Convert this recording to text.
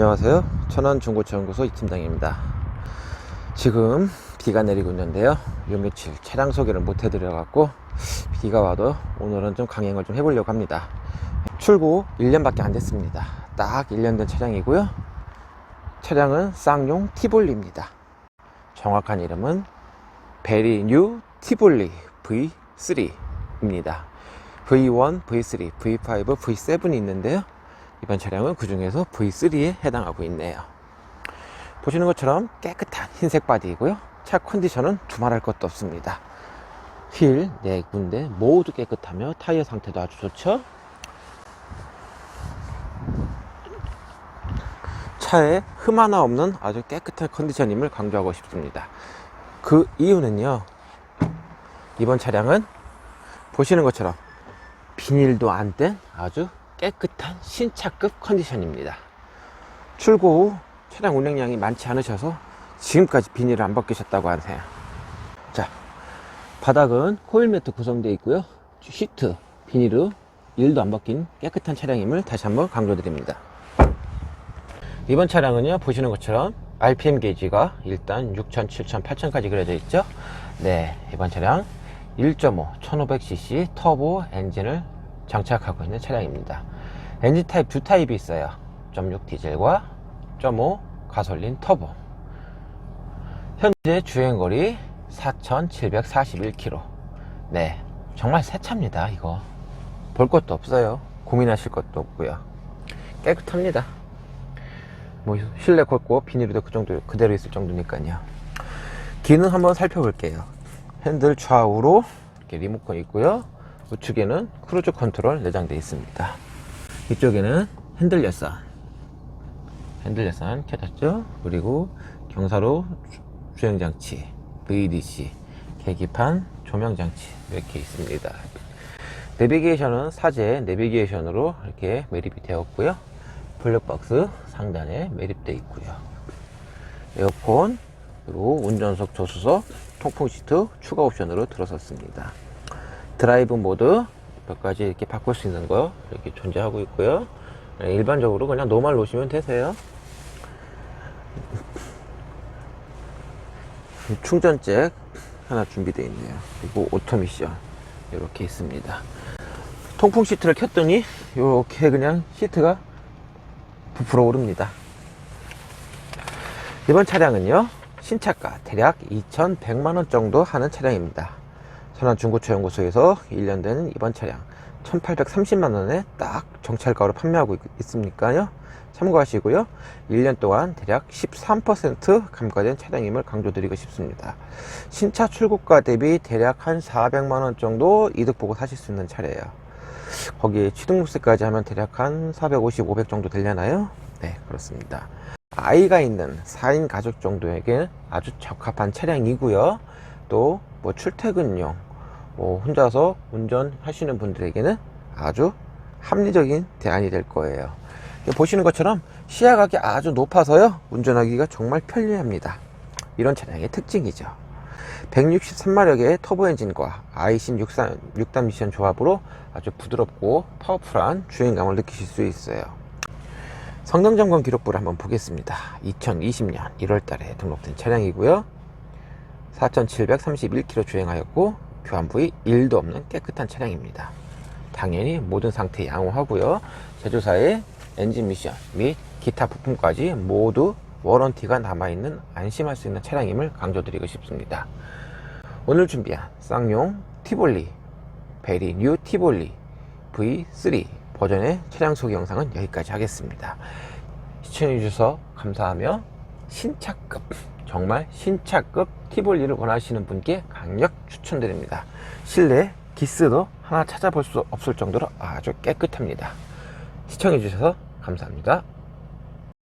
안녕하세요. 천안 중고차 연구소 이팀장입니다. 지금 비가 내리고 있는데요. 요 며칠 차량 소개를 못 해드려갖고 비가 와도 오늘은 좀 강행을 좀 해보려고 합니다. 출고 1년밖에 안 됐습니다. 딱 1년 된 차량이고요. 차량은 쌍용 티볼리입니다. 정확한 이름은 베리 뉴 티볼리 V3입니다. V1, V3, V5, V7이 있는데요. 이번 차량은 그 중에서 V3에 해당하고 있네요. 보시는 것처럼 깨끗한 흰색 바디이고요. 차 컨디션은 두말할 것도 없습니다. 휠네 군데 모두 깨끗하며 타이어 상태도 아주 좋죠. 차에 흠 하나 없는 아주 깨끗한 컨디션임을 강조하고 싶습니다. 그 이유는요. 이번 차량은 보시는 것처럼 비닐도 안 뗀 아주 깨끗한 신차급 컨디션입니다. 출고 후 차량 운행량이 많지 않으셔서 지금까지 비닐을 안 벗기셨다고 하세요. 자, 바닥은 코일 매트 구성되어 있고요. 시트, 비닐은 1도 안 벗긴 깨끗한 차량임을 다시 한번 강조드립니다. 이번 차량은요, 보시는 것처럼 RPM 게이지가 일단 6,000, 7,000, 8,000까지 그려져 있죠. 네, 이번 차량 1.5 1500cc 터보 엔진을 장착하고 있는 차량입니다. 엔진 타입 두 타입이 있어요. 1.6 디젤과 1.5 가솔린 터보. 현재 주행거리 4,741km. 네, 정말 새 차입니다. 이거 볼 것도 없어요. 고민하실 것도 없고요. 깨끗합니다. 뭐 실내 걷고 비닐도 그 정도 그대로 있을 정도니까요. 기능 한번 살펴볼게요. 핸들 좌우로 이렇게 리모컨 있고요. 우측에는 크루즈 컨트롤 내장되어 있습니다. 이쪽에는 핸들 열선. 핸들 열선 켜졌죠? 그리고 경사로 주행장치, VDC, 계기판, 조명장치 이렇게 있습니다. 내비게이션은 사제 내비게이션으로 이렇게 매립이 되었고요. 블랙박스 상단에 매립되어 있고요. 에어컨, 그리고 운전석 조수석, 통풍 시트 추가 옵션으로 들어섰습니다. 드라이브 모드 몇 가지 이렇게 바꿀 수 있는 거 이렇게 존재하고 있고요. 네, 일반적으로 그냥 노말 놓으시면 되세요. 충전잭 하나 준비되어 있네요. 그리고 오토 미션 이렇게 있습니다. 통풍 시트를 켰더니 이렇게 그냥 시트가 부풀어 오릅니다. 이번 차량은요 신차가 대략 2,100만원 정도 하는 차량입니다. 천안 중고차 연구소에서 1년 된 이번 차량 1,830만원에 딱 정찰가로 판매하고 있, 있으니까요. 참고하시고요. 1년 동안 대략 13% 감가된 차량임을 강조드리고 싶습니다. 신차 출고가 대비 대략 한 400만원 정도 이득 보고 사실 수 있는 차례예요. 거기에 취등록세까지 하면 대략 한 450, 500 정도 되려나요? 네, 그렇습니다. 아이가 있는 4인 가족 정도에게 아주 적합한 차량이고요. 또 뭐 출퇴근용, 뭐 혼자서 운전하시는 분들에게는 아주 합리적인 대안이 될 거예요. 보시는 것처럼 시야각이 아주 높아서요. 운전하기가 정말 편리합니다. 이런 차량의 특징이죠. 163마력의 터보 엔진과 아이신 6단 미션 조합으로 아주 부드럽고 파워풀한 주행감을 느끼실 수 있어요. 성능 점검 기록부를 한번 보겠습니다. 2020년 1월 달에 등록된 차량이고요. 4,731km 주행하였고 교환 부위 1도 없는 깨끗한 차량입니다. 당연히 모든 상태 양호하고요. 제조사의 엔진 미션 및 기타 부품까지 모두 워런티가 남아있는 안심할 수 있는 차량임을 강조드리고 싶습니다. 오늘 준비한 쌍용 티볼리 베리 뉴 티볼리 V3 버전의 차량 소개 영상은 여기까지 하겠습니다. 시청해주셔서 감사하며 신차급 정말 신차급 티볼리를 원하시는 분께 강력 추천드립니다. 실내 기스도 하나 찾아볼 수 없을 정도로 아주 깨끗합니다. 시청해주셔서 감사합니다.